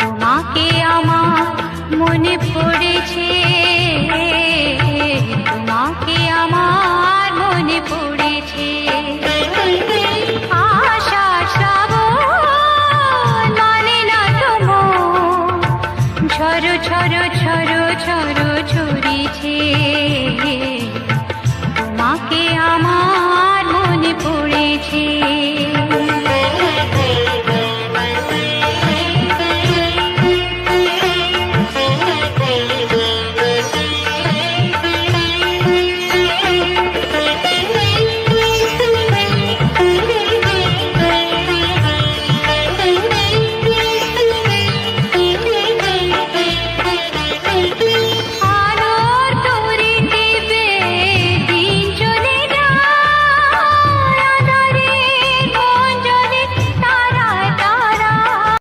তোমাকে আমার মনে পড়েছে। তোমাকে আমার মনে পড়েছে। আশা শ্রাবণ মানে না তো মন ঝড় ঝড়